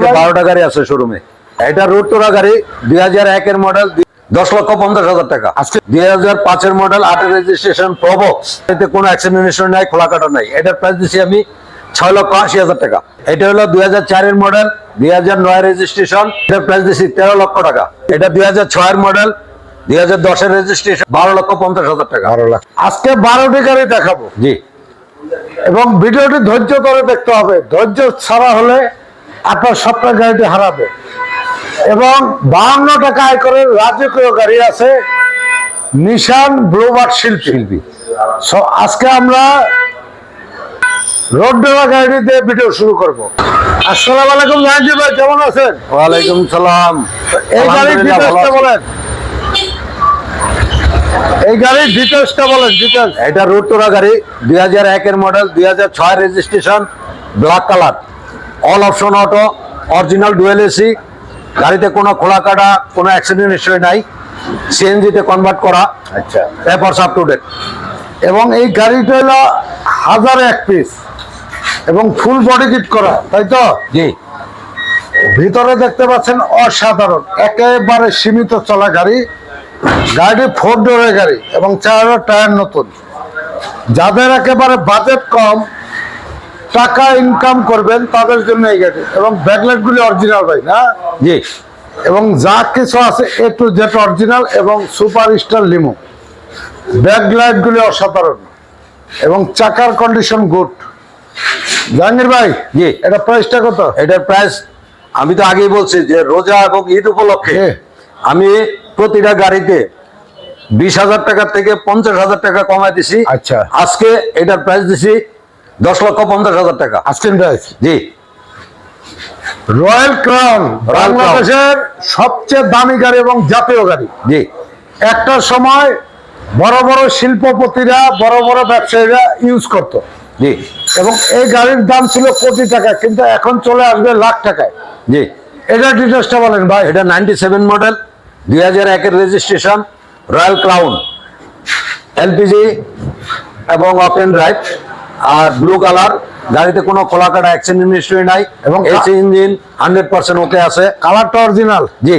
বারোটা গাড়ি আছে শোরুমে এটা রোড তোরা গাড়ি দুই হাজার একের মডেল দশ লক্ষ পঞ্চাশ হাজার টাকা। আজকে- দুই হাজার পাঁচের মডেল আটের রেজিস্ট্রেশন প্রবক্স এতে কোনো অ্যাক্সিডেন্ট নাই খোলা কাটা নাই। এটার প্রাইস দিচ্ছি আমি ছয় লক্ষ আশি হাজার টাকা। এটা হলো দুই হাজার চারের মডেল দুই হাজার নয় রেজিস্ট্রেশন এটার প্রাইস দিচ্ছি তেরো লক্ষ টাকা। এটা দুই হাজার ছয়ের মডেল দুই হাজার দশের রেজিস্ট্রেশন বারো লক্ষ পঞ্চাশ হাজার টাকা। বারো লাখ। আজকে বারোটি গাড়ি দেখাবো। জি। এবং ভিডিওটি ধৈর্য ধরে দেখতে হবে। ধৈর্য ছাড়া হলে আপনার স্বপ্নের গাড়িটি হারাবে। এবং বাহান্ন টাকা আয় করে রাজকীয় গাড়ি আছে নিশান ব্লুবার্ড শিল্পী। শিল্পী। সো আজকে আমরা রোড ডেলা গাড়ি দিয়ে ভিডিও শুরু করব। আসসালামু আলাইকুম জাহাঙ্গীর ভাই কেমন আছেন? ওয়ালাইকুম সালাম। এই গাড়ির ডিটেলসটা বলেন। এই গাড়ির ডিটেলসটা বলেন ডিটেলস এটা রোড গাড়ি দুই হাজার একের মডেল দুই হাজার ছয় registration black colour all option auto original dual AC গাড়িতে কোনো খোলা কাটা কোনো অ্যাক্সিডেন্ট হিস্ট্রি নাই সিএনজিতে কনভার্ট করা আচ্ছা। পেপারস আপ টু ডেট এবং এই গাড়িটা হলো হাজার এক পিস এবং ফুল বডি কিট করা তাই তো? জি। ভিতরে দেখতে পাচ্ছেন অসাধারণ একেবারে সীমিত চলা গাড়ি গাড়ি ফোর ডোরের গাড়ি এবং চার টায়ার নতুন। যাদের একেবারে বাজেট কম টাকা ইনকাম করবেন তাদের জন্য এই গাড়ি। এবং ব্যাকলাইট গুলি অরিজিনাল ভাই না? জি। এবং যা কিছু আছে এ টু জেড অরিজিনাল এবং সুপার স্টার লিমো ব্যাকলাইট গুলি অসাধারণ। এবং চাকার কন্ডিশন গুড জাহাঙ্গীর ভাই জি। এটা প্রাইসটা কত? এটার প্রাইস আমি তো আগেই বলছি যে রোজা এবং ঈদ উপলক্ষে আমি প্রতিটা গাড়িতে বিশ হাজার টাকা থেকে পঞ্চাশ হাজার টাকা কমাই দিছি। আচ্ছা। আজকে এটার প্রাইস দিছি দশ লক্ষ পঞ্চাশ হাজার টাকা। আজকের প্রাইস জি। Royal crown. বাংলাদেশের সবচেয়ে দামি গাড়ি এবং জাতীয় গাড়ি। জি। একটা সময় বড় বড় শিল্পপতিরা বড় বড় ব্যবসায়ীরা ইউজ করত। জি। এবং এই গাড়ির দাম ছিল কোটি টাকা কিন্তু এখন চলে আসবে লাখ টাকায়। জি। এটা ডিটেলসটা বলেন ভাই। এটা নাইনটি সেভেন মডেল দুই হাজার একের রেজিস্ট্রেশন রয়্যাল ক্লাউন এলপিজি এবং অপেন ড্রাইভ আর ব্লু কালার গাড়িতে কোনো খোলা কাটা অ্যাক্সিডেন্ট হিস্ট্রি নাই এবং AC engine hundred percent okay আছে। কালারটা অরিজিনাল জি।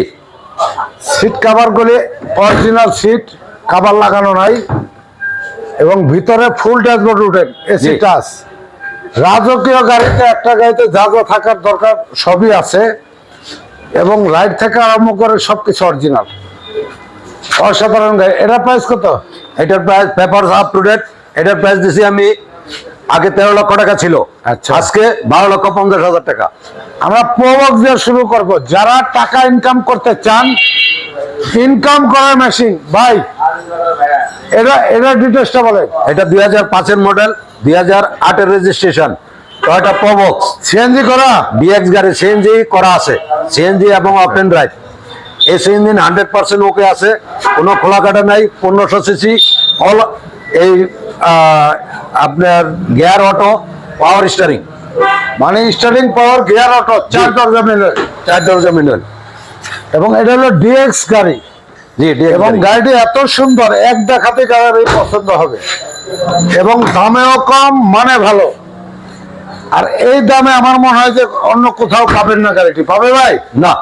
সিট কাভার গুলি অরিজিনাল সিট কাভার লাগানো নাই। এবং ভিতরে ফুল ড্যাশবোর্ড উঠেন এসি। টাচ রাজকীয় গাড়িতে একটা গাড়িতে যা যা থাকার দরকার সবই আছে। এবং লাইট থেকে আরম্ভ করে সবকিছু অরিজিনাল অসাধারণ গাড়ি। এটা প্রাইস কত? এটার price paper up to date এটার প্রাইস দিছি আমি আগে তেরো লক্ষ টাকা ছিল। আচ্ছা। আজকে বারো লক্ষ পঞ্চাশ হাজার টাকা। আমরা প্রবক দিয়ে শুরু করব। যারা টাকা ইনকাম করতে চান ইনকাম করার মেশিন ভাই এটা এটা ডিটেলসটা বলে এটা দুই হাজার পাঁচের মডেল দুই হাজার আটের রেজিস্ট্রেশন টয়টা প্রবক্স সিএনজি করা? বিএক্স গাড়ি সিএনজি করা আছে। সিএনজি এবং open drive AC engine hundred percent okay আছে কোনো খোলা কাটা নাই পনেরোশো সিসি অল এই আপনার গিয়ার অটো পাওয়ার স্টারিং মানে স্টারিং পাওয়ার গিয়ার অটো চার দরজা মিলে চার দরজা মিডল এবং এটা হলো ডিএক্স গাড়ি। এবং গাড়িটি এত সুন্দর এক দেখাতে গাড়ি পছন্দ হবে। এবং দামেও কম মানে ভালো। আর এই দামে আমার মনে হয় যে অন্য কোথাও পাবেন না গাড়িটি। পাবে ভাই? না।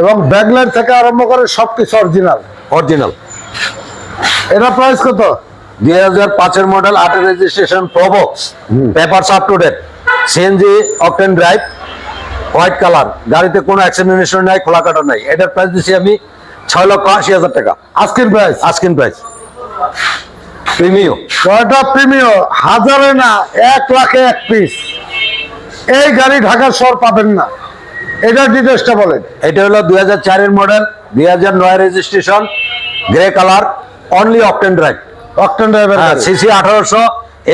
এবং ব্যাকলাইট থেকে আরম্ভ করে সবকিছু অরিজিনাল অরিজিনাল এটা প্রাইস কত? দুই হাজার পাঁচের মডেল আটের registration Probox papers up to date CNG drive white colour গাড়িতে কোনো অ্যাক্সিডেন্ট হিস্ট্রি নাই খোলা কাটা নাই। এটার প্রাইস দিচ্ছি আমি ছয় লক্ষ আশি হাজার টাকা। আজকের price asking price Premio Toyota Premio হাজারে না এক লাখে এক পিস এই গাড়ি ঢাকার শহর পাবেন না। এটা ডিটেলসটা বলেন। এটা হলো দুই হাজার চারের মডেল দুই হাজার নয় registration grey colour only octane drive octane driver CC আঠারোশো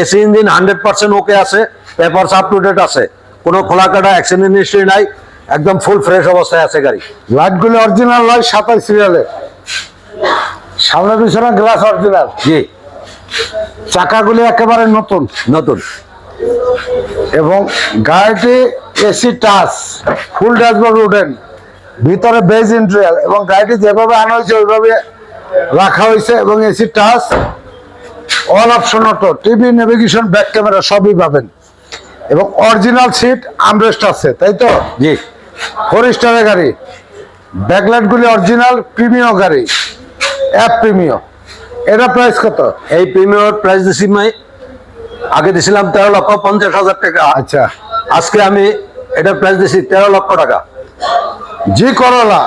AC engine hundred percent okay আছে পেপারস আপ টু ডেট আছে। কোনো খোলা কাটা অ্যাক্সিডেন্ট হিস্ট্রি নাই একদম ফুল ফ্রেশ অবস্থায় আছে গাড়ি। লাইটগুলো অরিজিনাল নয় সাতাশ সিরিয়ালের সামনে পিছনে গ্লাস অরিজিনাল জি। চাকাগুলি একেবারে নতুন। নতুন। এবং গাড়িটি এসি টাচ ফুল ড্যাশবোর্ড উঠেন ভিতরে বেজ ইন্ট্রিয়াল এবং গাড়িটি যেভাবে আনা হয়েছে ওইভাবে রাখা হয়েছে এবং AC touch all option auto TV navigation back camera সবই পাবেন। এবং অরিজিনাল সিট আমরেস্ট আছে তাই তো? জি। ফোর স্টারের গাড়ি। ব্যাকলাইট গুলি অরিজিনাল প্রিমিয় গাড়ি। অ্যাপ প্রিমিয় এটা প্রাইস কত? এই প্রিমিয়ার প্রাইস দিছি আমি আগে দিছিলাম তেরো লক্ষ পঞ্চাশ হাজার টাকা। আচ্ছা। আজকে আমি এটার প্রাইস দিছি তেরো লক্ষ টাকা। জি করলা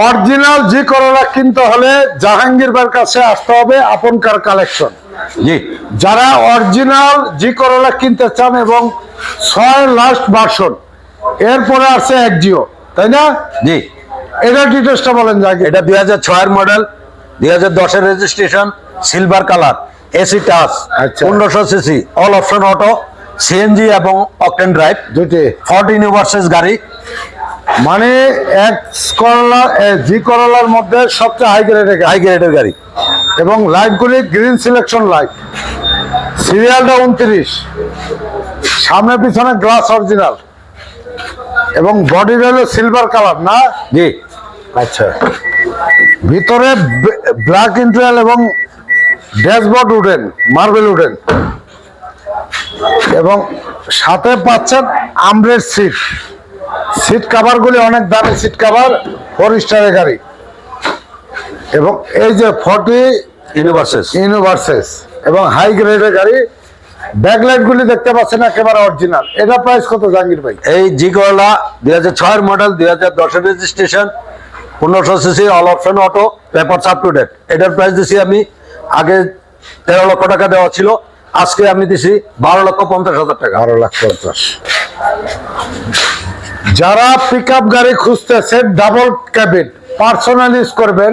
অরিজিনাল জি করলা কিনতে হলে জাহাঙ্গীর ভাইয়ের কাছে আসতে হবে আপনকার কালেকশন জি। যারা অরিজিনাল জি করলা কিনতে চান এবং ছয় লাস্ট ভার্সন এরপরে আছে এক জিও তাই না? জি। এটা ডিটেলসটা বলেন জাহাঙ্গীর এটা দুই হাজার ছয়ের মডেল দুই হাজার দশের registration silver colour AC touch আচ্ছা। পনেরোশো CC all option auto CNG এবং অকটেন ড্রাইভ দুটি ফর্টিন ইউভার্সেস গাড়ি। মানে এক করলা জি করলার মধ্যে সবচেয়ে হাই গ্রেডের হাই গ্রেডের গাড়ি। এবং লাইটগুলি গ্রিন সিলেকশন লাইট সিরিয়ালটা উনত্রিশ। সামনে পিছনে গ্লাস অরিজিনাল এবং বডি হলো সিলভার কালার না? জি। আচ্ছা। ভিতরে ব্ল্যাক ইন্টারিয়াল এবং ড্যাশবোর্ড উডেন মার্বেল উডেন এবং সাথে পাচ্ছেন আমরের সিট সিট কাভারগুলি অনেক দামি সিট কাভার ফোর স্টারের গাড়ি। এবং এই যে ফর্টি ইউনিভার্সেস ইউনিভার্সেস এবং হাই গ্রেডের গাড়ি ব্যাকলাইট গুলি দেখতে পাচ্ছেন একেবারে অরিজিনাল এটা প্রাইস কত জাহাঙ্গীর ভাই? এই জি করলা দুই হাজার ছয়ের মডেল দুই হাজার দশের রেজিস্ট্রেশন পনেরোশো CC all option auto paper up to date এটার প্রাইস দিছি আমি আগে তেরো লক্ষ টাকা দেওয়া ছিল আজকে আমি দিছি বারো লক্ষ পঞ্চাশ হাজার টাকা। বারো লাখ পঞ্চাশ। যারা পিক আপ গাড়ি খুঁজতেছেন ডাবল ক্যাবিন পার্সোনাল ইউজ করবেন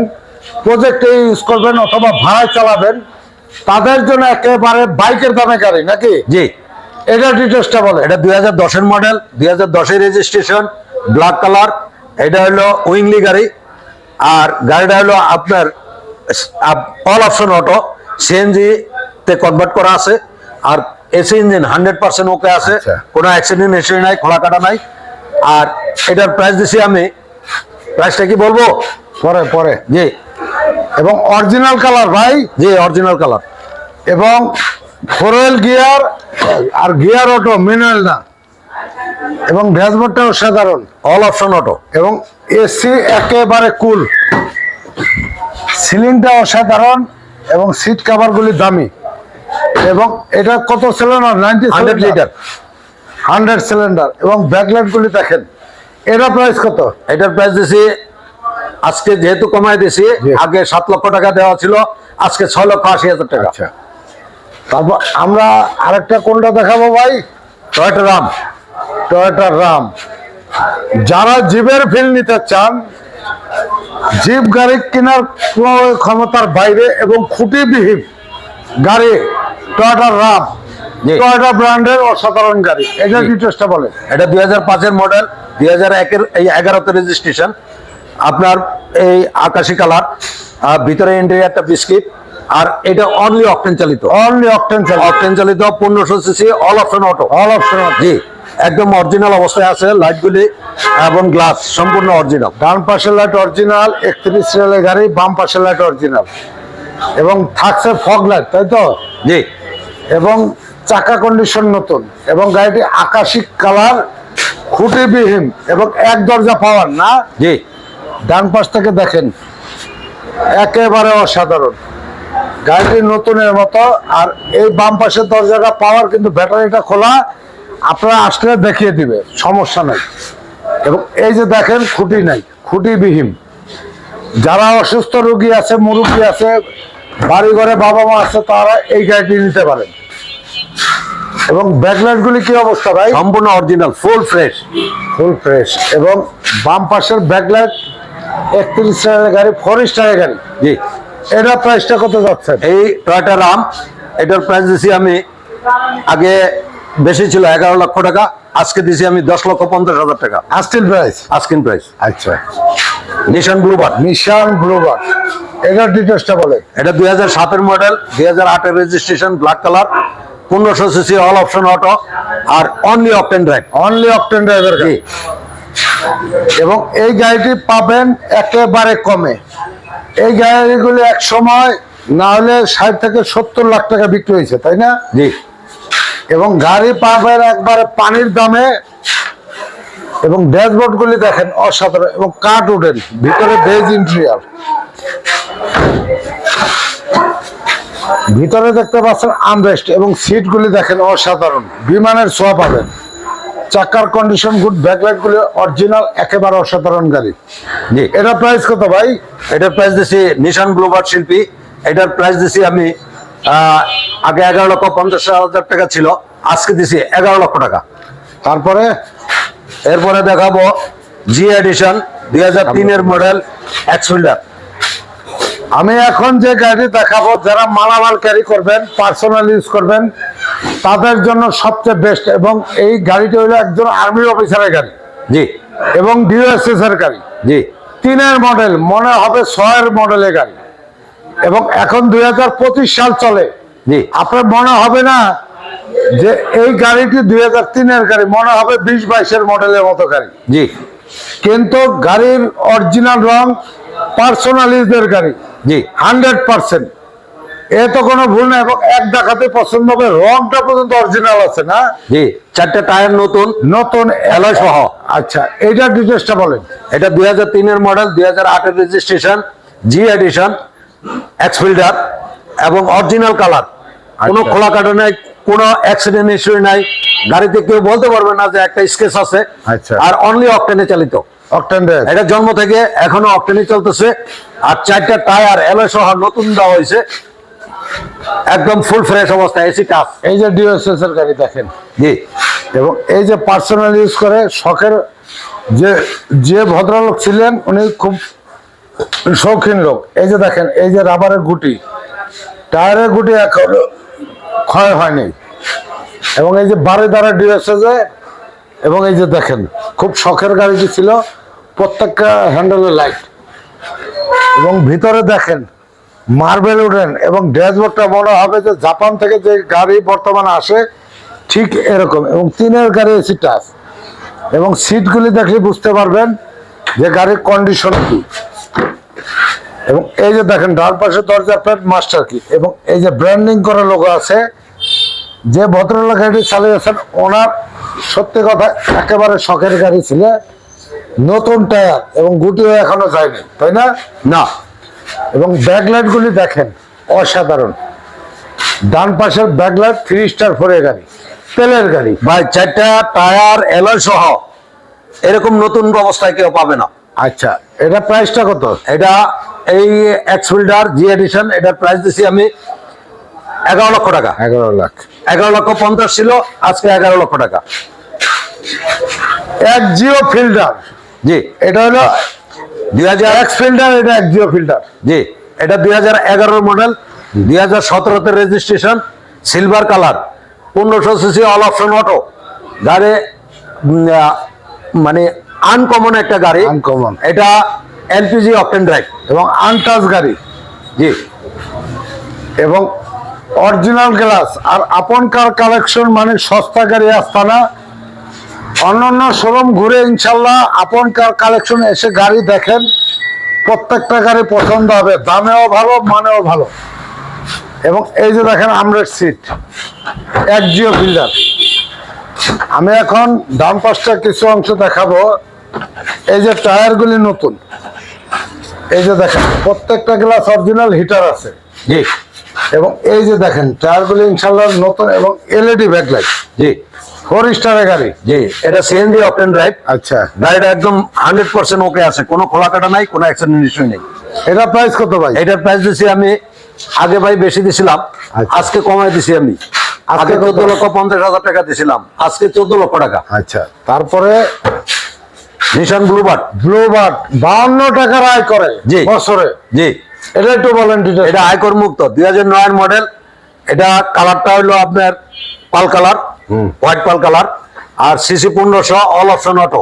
প্রজেক্টে ইউজ করবেন অথবা ভাড়ায় চালাবেন তাদের জন্য একেবারে বাইকের দামে গাড়ি নাকি? জি। এটা ডিটেলসটা বলে এটা দুই হাজার দশের মডেল দুই হাজার দশের রেজিস্ট্রেশন ব্ল্যাক কালার এটা হলো উইংলি গাড়ি আর গাড়িটা হলো আপনার অল অপশন অটো সিএনজি তে কনভার্ট করা আছে আর AC engine hundred percent okay আছে আচ্ছা। কোনো অ্যাক্সিডেন্ট হিস্ট্রি নাই খোলা কাটা নাই। আর এটার প্রাইস দিছি আমি প্রাইসটা কি বলব? পরে পরে। জি। এবং অরিজিনাল কালার ভাই। জি অরিজিনাল কালার এবং ফোর গিয়ার আর গিয়ার অটো ম্যানুয়াল না। এবং ড্যাশবোর্ডটাও সাধারণ। অল অপশন অটো এবং এসি একেবারে কুল সিলিংটা অসাধারণ এবং সিট কাভারগুলি দামি। এবং এটা কত cylinder ninety hundred litre hundred cylinder এবং ব্যাকলাইটগুলি দেখেন এটা প্রাইস কত? এটার প্রাইস দিছি আজকে যেহেতু কমাই দিছি আগে সাত লক্ষ টাকা দেওয়া ছিল আজকে ছয় লক্ষ আশি হাজার টাকা। আচ্ছা। তারপর আমরা আরেকটা কোনটা দেখাবো ভাই? টয়টা রাম টয়োটা রাম যারা জিপের ফিল নিতে চান জিপ গাড়ি কেনার ক্ষমতার বাইরে এবং খুঁটিবিহীন গাড়ি টয়োটা রাম। টয়োটা ব্র্যান্ডের অসাধারণ গাড়ি এটা। ডিটেলসটা বলেন এটা দুই হাজার পাঁচের মডেল দুই হাজার একের এই এগারোতে রেজিস্ট্রেশন আপনার এই আকাশি কালার ভিতরে ইন্টেরিয়ারটা বিস্কিট আর এটা অনলি অকটেন চালিত। অনলি অকটেন চাল অকটেন চালিত পনেরোশো CC all option auto all option জি একদম অরিজিনাল অবস্থায় আছে লাইটগুলি এবং গ্লাস সম্পূর্ণ অরিজিনাল ডান পাশের লাইট অরিজিনাল একত্রিশ সিরিয়ালের গাড়ি বাম পাশের লাইট অরিজিনাল এবং থাকছে ফগ লাইট তাই তো? জি। এবং চাকা কন্ডিশন নতুন এবং গাড়িটি আকাশিক কালার খুঁটিবিহীন এবং এক দরজা পাওয়ার না। জি। ডান পাশ থেকে দেখেন একেবারে অসাধারণ। গাড়িটি নতুনের মতো আর এই বাম পাশের দরজাটা পাওয়ার কিন্তু ব্যাটারিটা খোলা আপনারা আসলে দেখিয়ে দিবে সমস্যা নাই। এবং এই যে দেখেন খুঁটি নাই খুঁটিবিহীন। যারা অসুস্থ রোগী আছে মুরব্বী আছে বাড়ি ঘরে বাবা মা আছে তারা এই গাড়িটি নিতে পারেন। এবং ব্যাকলাইট গুলি কি অবস্থা ভাই? সম্পূর্ণ original full fresh full fresh এবং বাম পাশের ব্যাকলাইট একত্রিশ স্টারের গাড়ি ফোর স্টারের গাড়ি। জি। এটা প্রাইসটা কত যাচ্ছে? এই টয়টা রাম এটার প্রাইস দিছি আমি আগে বেশি ছিল এগারো লক্ষ টাকা আজকে দিছি আমি দশ লক্ষ পঞ্চাশ হাজার টাকা। আস্টিল প্রাইস আস্কিন প্রাইস আচ্ছা। নিশান ব্লুবার নিশান ব্লুবার এটার ডিটেলসটা বলে এটা দুই হাজার সাতের মডেল দুই হাজার আটের রেজিস্ট্রেশন ব্ল্যাক কালার পনেরোশো সিসি অল অপশন অটো আর only octane drive only octane driver গাড়ি। এবং এই গাড়িটি পাবেন একেবারে কমে। এই গাড়িগুলি এক সময় না হলে ষাট থেকে সত্তর লাখ টাকা বিক্রি হয়েছে তাই না? জি। এবং গাড়ি পাবেন একবারে পানির দামে। এবং ড্যাশবোর্ড গুলি দেখেন অসাধারণ এবং কাঠ উঠেন ভিতরে বেজ ইন্টেরিয়ার ভিতরে দেখতে পাচ্ছেন আমরেস্ট এবং সিটগুলি দেখেন অসাধারণ। বিমানের ছোঁয়া পাবেন। চাকার কন্ডিশন গুড ব্যাকলাইট গুলি অরিজিনাল একেবারে অসাধারণ গাড়ি। জি। এটা প্রাইস কত ভাই? এটার প্রাইস দিছি নিশান গ্লোবাল শিল্পী। এটার প্রাইস দিছি আমি আগে এগারো লক্ষ পঞ্চাশ হাজার টাকা ছিল। আজকে দিছি এগারো লক্ষ টাকা। তারপরে? এরপরে দেখাবো জি এডিশন দুই হাজার তিনের মডেল এক্সফিল্ডার আমি এখন যে গাড়ি দেখাবো যারা মালামাল ক্যারি করবেন পার্সোনাল ইউজ করবেন তাদের জন্য সবচেয়ে বেস্ট এবং এই গাড়িটি হলো একজন আর্মি অফিসারের গাড়ি জি। এবং ডিওএসএস এর গাড়ি। জি। তিনের মডেল মনে হবে ছয়ের মডেলের গাড়ি। এবং এখন দুই হাজার পঁচিশ সাল চলে। জি। আপনার মনে হবে না যে এই গাড়িটি দুই হাজার তিনের গাড়ি মনে হবে বিশ বাইশের মডেলের মতো গাড়ি। জি। কিন্তু গাড়ির অরিজিনাল রং পার্সোনাল ইউজের গাড়ি। জি। Hundred percent. এ তো কোনো ভুল না এবং এক দেখাতে পছন্দ হবে রংটা পর্যন্ত অরিজিনাল আছে না? জি চারটে টায়ার নতুন নতুন অ্যালয় সহ। আচ্ছা এইটার ডিটেলসটা বলেন। এটা দুই হাজার তিনের মডেল দুই হাজার আটের রেজিস্ট্রেশন জি এডিশন এক্সফিল্ডার এবং অরিজিনাল কালার কোনো আচ্ছা। খোলা কাটা নাই কোনো অ্যাক্সিডেন্ট ইস্যু নাই। গাড়িতে কেউ বলতে পারবে না যে একটা স্কেচ আছে। আচ্ছা। আর অনলি অকটেনে চালিত। অকটেন এটা জন্ম থেকে এখনও অকটেনে চলতেছে। আর চারটা টায়ার এলয় সহ নতুন দেওয়া হয়েছে। একদম ফুল ফ্রেশ অবস্থা এসি টাচ এই যে ডিওএসএস এর গাড়ি দেখেন। জি। এবং এই যে পার্সোনাল ইউজ করে শখের যে যে ভদ্রলোক ছিলেন উনি খুব শৌখিন লোক। এই যে দেখেন এই যে রাবারের গুটি। টায়ারের গুটি এখন ক্ষয় হয়নি। এবং এই যে বারে দ্বারা ডিএসএসে এবং এই যে দেখেন খুব শখের গাড়িটি ছিল। প্রত্যেকটা হ্যান্ডেলের লাইট এবং ভিতরে দেখেন মার্বেল উডেন এবং ড্যাশবোর্ডটা মনে হবে যে জাপান থেকে যে গাড়ি বর্তমানে আসে, ঠিক এরকম। এবং তিনের গাড়ি এসি টাচ এবং সিটগুলি দেখলে বুঝতে পারবেন যে গাড়ির কন্ডিশন কি। এবং এই যে দেখেন, ডান পাশে দরজা প্লেট মাস্টার কি এবং এই যে ব্র্যান্ডিং করা লোগো আছে, যে ভদ্রলোক গাড়ি চালিয়েছেন ওনার সত্যি কথা একেবারে শখের গাড়ি ছিল। নতুন টায়ার এবং গুটিও এখনও যায়নি তাই না? না। এবং ব্যাকলাইট গুলি দেখেন অসাধারণ। ডান পাশের ব্যাকলাইট থ্রি স্টার ফোরের গাড়ি তেলের গাড়ি। ভাই চারটা টায়ার এলয় সহ এরকম নতুন অবস্থায় কেউ পাবে না। আচ্ছা এটা প্রাইসটা কত? এটা এই এক্সফিল্ডার জি এডিশন এটার প্রাইস দিছি আমি এগারো লক্ষ টাকা। এগারো লাখ। এগারো লক্ষ পঞ্চাশ ছিল আজকে এগারো লক্ষ টাকা। এক জিও ফিল্টার জি। এটা হলো দুই হাজার এক্স ফিল্টার এটা এক জিও ফিল্টার জি। এটা দুই হাজার এগারোর মডেল দুই হাজার সতেরোতে রেজিস্ট্রেশন সিলভার কালার পনেরোশো সিসি অল অপশন অটো গাড়ি মানে আনকমন একটা গাড়ি। Uncommon। এটা এলপিজি অকটেন ড্রাইভ এবং আনটাচ গাড়ি। জি। এবং অরিজিনাল গ্লাস আর আপন কার কালেকশন মানে সস্তা গাড়ি আস্তানা অন্যান্য শোরুম ঘুরে ইনশাল্লাহ আপন কালেকশন এসে গাড়ি দেখেন। প্রত্যেকটা গাড়ি পছন্দ হবে দামেও ভালো মানেও ভালো। এবং এই যে দেখেন আমরের সিট এক জিও ফিল্ডার আমি এখন ডান পাশটা কিছু অংশ দেখাবো। এই যে টায়ারগুলি নতুন। এই যে দেখেন প্রত্যেকটা গ্লাস অরিজিনাল হিটার আছে। জি। এবং এই যে দেখেন টায়ারগুলি ইনশাল্লাহ নতুন এবং এলইডি ব্যাকলাইট জি। ফোর স্টারের গাড়ি। জি। এটা সিএনজি অকটেন ড্রাইভ আচ্ছা। গাড়িটা একদম হান্ড্রেড পার্সেন্ট ওকে আছে। কোনো খোলা কাটা নাই কোনো অ্যাক্সিডেন্ট ইস্যু নেই। এটা প্রাইস কত ভাই? এটার প্রাইস দিছি আমি আগে ভাই বেশি দিছিলাম আচ্ছা। আজকে কমাই দিছি আমি। আগে আজকে চোদ্দ লক্ষ পঞ্চাশ হাজার টাকা দিছিলাম আজকে চোদ্দ লক্ষ টাকা। আচ্ছা। তারপরে? নিশান ব্লুবার্ড ব্লু বার্ড বাউন্ন টাকার আয় করে জি। বছরে। জি। এটা একটু বলেন এটা আয়কর মুক্ত দুই হাজার নয়ের মডেল এটা কালারটা হলো আপনার pearl colour white pearl colour আর সিসি পনেরোশো অল অপশন অটো।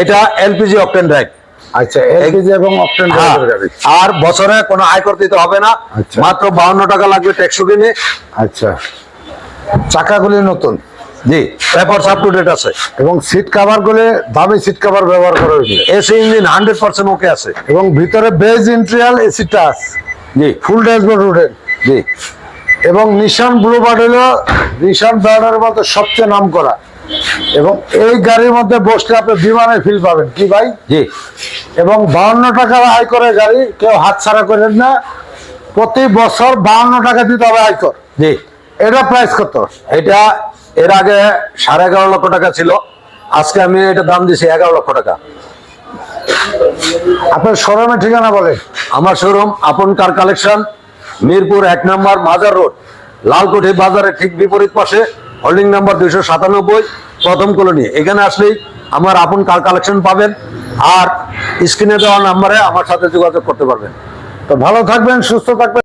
এটা এলপিজি অকটেন ড্রাইভ। আচ্ছা এলপিজি এবং অপটেন হ্যাঁ, আর বছরে কোনো আয়কর দিতে হবে না। আচ্ছা। মাত্র বাউন্ন টাকা লাগবে ট্যাক্স কিনে। আচ্ছা। চাকাগুলি নতুন। জি পেপার আপ টু ডেট আছে। এবং সিট কাভার গুলি দামি সিট কাভার ব্যবহার করা হয়েছে। AC engine hundred percent okay আছে। এবং ভিতরে বেজ ইন্ট্রিয়াল এসি টাচ জি। ফুল ড্যাশবোর্ড উঠেন জি। এবং নিশান ব্লু বার্ড হলো নিশান ব্র্যান্ডের মতো সবচেয়ে নাম করা এবং এই গাড়ির মধ্যে বসলে আপনি বিমানে ফিল পাবেন। কি ভাই? জি। এবং বাউন্ন টাকার আয়করে গাড়ি কেউ হাতছাড়া করেন না। প্রতি বছর বাউন্ন টাকা দিতে হবে আয়কর জি। এটা প্রাইস কত? এটা এর আগে সাড়ে এগারো লক্ষ টাকা ছিল। আজকে আমি এটা দাম দিছি এগারো লক্ষ টাকা। আপনার শোরুমের ঠিকানা বলেন। আমার শোরুম আপন কার কালেকশন মিরপুর এক নম্বর মাজার রোড। লালকোঠি বাজারের ঠিক বিপরীত পাশে হোল্ডিং নাম্বার দুইশো সাতানব্বই, প্রথম কলোনি। এখানে আসলেই আমার আপন কার কালেকশন পাবেন আর স্ক্রিনে দেওয়া নাম্বারে আমার সাথে যোগাযোগ করতে পারবেন। তো ভালো থাকবেন, সুস্থ থাকবেন।